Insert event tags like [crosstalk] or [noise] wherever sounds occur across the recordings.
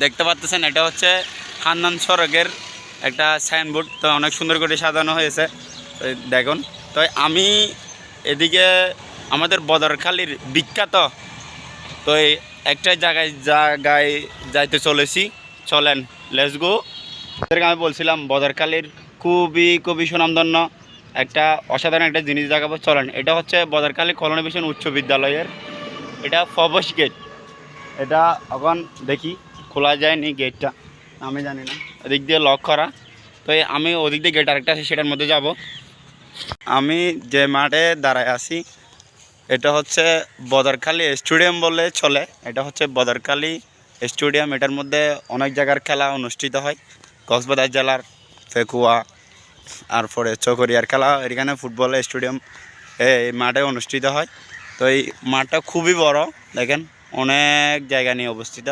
দেখতে পাচ্ছেন এটা হচ্ছে হান্নান সড়কের একটা সাইনবোর্ড তো অনেক সুন্দর করে সাজানো হয়েছে দেখুন। তো আমি এদিকে আমাদের বদরখালির বিখ্যাত, তো এই একটা জায়গায় জায়গায় যাইতে চলেছি। চলেন লেটস গো আপনাদেরকে আমি বলছিলাম, বদরখালির খুবই খুবই সুনামধন্য একটা অসাধারণ একটা জিনিস দেখাবো। চলেন, এটা হচ্ছে বদরখালী কলোনি মিশন উচ্চ বিদ্যালয়ের, এটা ফবস গেট। এটা এখন দেখি। খোলা যায়নি গেটটা আমি জানি না। ওদিক দিয়ে লক করা। তো আমি ওদিক দিয়ে গেট আরেকটা আছে সেটার মধ্যে যাব। আমি যে মাঠে দাঁড়ায় আছি এটা হচ্ছে বদরখালী স্টেডিয়াম বলে চলে। এটা হচ্ছে বদরখালী স্টেডিয়াম। এটার মধ্যে অনেক জায়গার খেলা অনুষ্ঠিত হয়। কক্সবাজার জেলার ফেকুয়া আর পরে চকরিয়ার খেলা এখানে ফুটবল স্টেডিয়াম এই মাঠে অনুষ্ঠিত হয়। তো এই মাঠটা খুবই বড় দেখেন অনেক জায়গা নিয়ে অবস্থিত।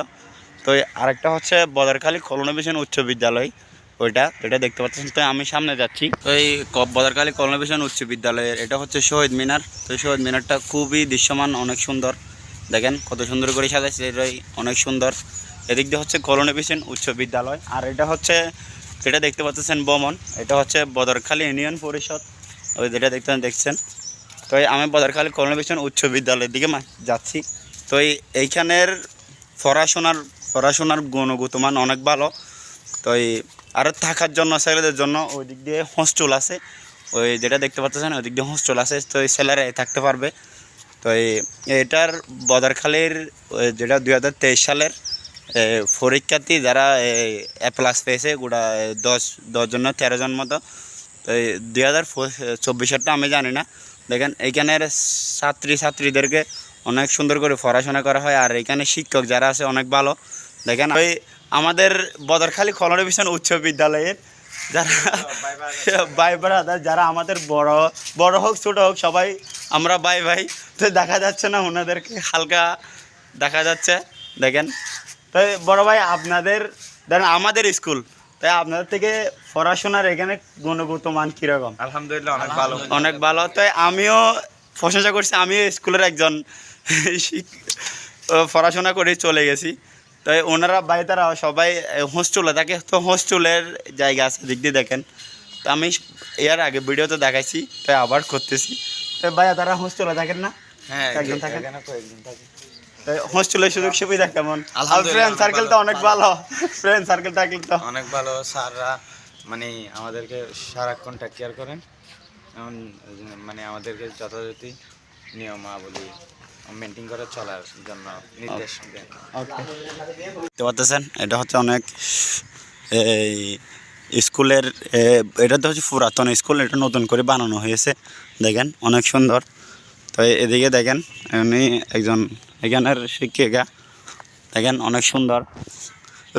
তো আরেকটা হচ্ছে বদরখালী কলোনিভিশন উচ্চ বিদ্যালয়, ওইটা, এটা দেখতে পাচ্ছেন। তো আমি সামনে যাচ্ছি। তো এই বদরখালী কলোনিভিশন উচ্চ বিদ্যালয়ের, এটা হচ্ছে শহীদ মিনার। তো শহীদ মিনারটা খুবই দৃশ্যমান, অনেক সুন্দর। দেখেন কত সুন্দর করে সাজাইছে, এটাই অনেক সুন্দর। এদিক দিয়ে হচ্ছে কলোনিভিশন উচ্চ বিদ্যালয়, আর এটা হচ্ছে, যেটা দেখতে পাচ্ছেন বমন, এটা হচ্ছে বদরখালী ইউনিয়ন পরিষদ। ওই যেটা দেখতে দেখছেন? তো আমি বদরখালী কলোনিভিশন উচ্চ বিদ্যালয়ের দিকে যাচ্ছি। তো এইখানের পড়াশোনার পড়াশোনার গুণগত মান অনেক ভালো। তো এই আরও থাকার জন্য, ছেলেদের জন্য ওই দিক দিয়ে হোস্টেল আছে। ওই যেটা দেখতে পাচ্ছেন ওই দিক দিয়ে হোস্টেল আছে। তো এই ছেলেরা থাকতে পারবে। তো এটার বদরখালীর যেটা দুই হাজার তেইশ সালের পরীক্ষার্থী যারা এ প্লাস পেয়েছে গোটা দশ দশজন তেরো জন মতো। তো দুই হাজার চব্বিশেরটা আমি জানি না। দেখেন এইখানের ছাত্রী ছাত্রীদেরকে অনেক সুন্দর করে পড়াশোনা করা হয় আর এখানে শিক্ষক যারা আছে অনেক ভালো। দেখেন ওই আমাদের বদরখালী কলোনিভিশন উচ্চ বিদ্যালয়ের যারা [laughs] ভাই ব্রাদার যারা আমাদের বড় বড় হোক ছোট হোক সবাই আমরা ভাই ভাই। তো দেখা যাচ্ছে না ওনাদেরকে হালকা দেখা যাচ্ছে। দেখেন তো বড় ভাই আপনাদের ধরেন আমাদের স্কুল তাই আপনাদের থেকে পড়াশোনার এখানে গুণগত মান কীরকম? আলহামদুলিল্লাহ অনেক ভালো। অনেক ভালো। তাই আমিও প্রশংসা করছি আমি স্কুলের একজন পড়াশোনা করে চলে গেছি। তাই ওনারা ভাই তারা সবাই হোস্টেলে থাকে তো হোস্টেলের জায়গা আছে দিক দিয়ে দেখেন। তো আমি এর আগে ভিডিওতে দেখাইছি তাই আবার করতেছি। তো ভাইয়া তারা হোস্টেলে থাকেন না? হ্যাঁ একজন হোস্টেলের সুযোগ সুবিধা কেমন? ফ্রেন্ড অনেক সার্কেল তো অনেক ভালো। ফ্রেন্ড সার্কেল থাকলে তো। অনেক ভালো স্যাররা মানে আমাদেরকে সারাক্ষণ টেক কেয়ার করেন। এমন মানে আমাদেরকে যথাযথ নিয়মাবলী মেনটেন করে চলার জন্য নির্দেশ দেন। দেখতে পাচ্ছেন এটা হচ্ছে অনেক এই স্কুলের এ, এটা তো হচ্ছে পুরাতন স্কুল এটা নতুন করে বানানো হয়েছে। দেখেন অনেক সুন্দর। তো এদিকে দেখেন উনি একজন এখানের শিক্ষিকা। দেখেন অনেক সুন্দর।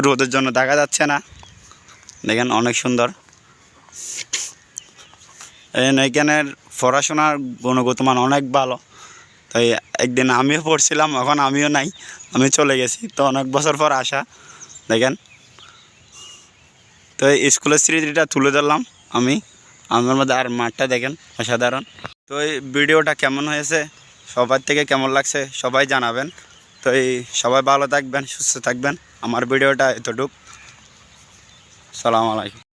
রোদের জন্য দেখা যাচ্ছে না। দেখেন অনেক সুন্দর। এখানের পড়াশোনার গুণগত মান অনেক ভালো। তাই একদিন আমিও পড়ছিলাম, এখন আমিও নাই, আমি চলে গেছি। তো অনেক বছর পর আসা, দেখেন। তো এই স্কুলের স্মৃতিটা তুলে ধরলাম আমি। আমার মধ্যে আর মাঠটা দেখেন, অসাধারণ। তো এই ভিডিওটা কেমন হয়েছে, সবার থেকে কেমন লাগছে সবাই জানাবেন। তো এই সবাই ভালো থাকবেন, সুস্থ থাকবেন। আমার ভিডিওটা এতটুক। সালাম আলাইকুম।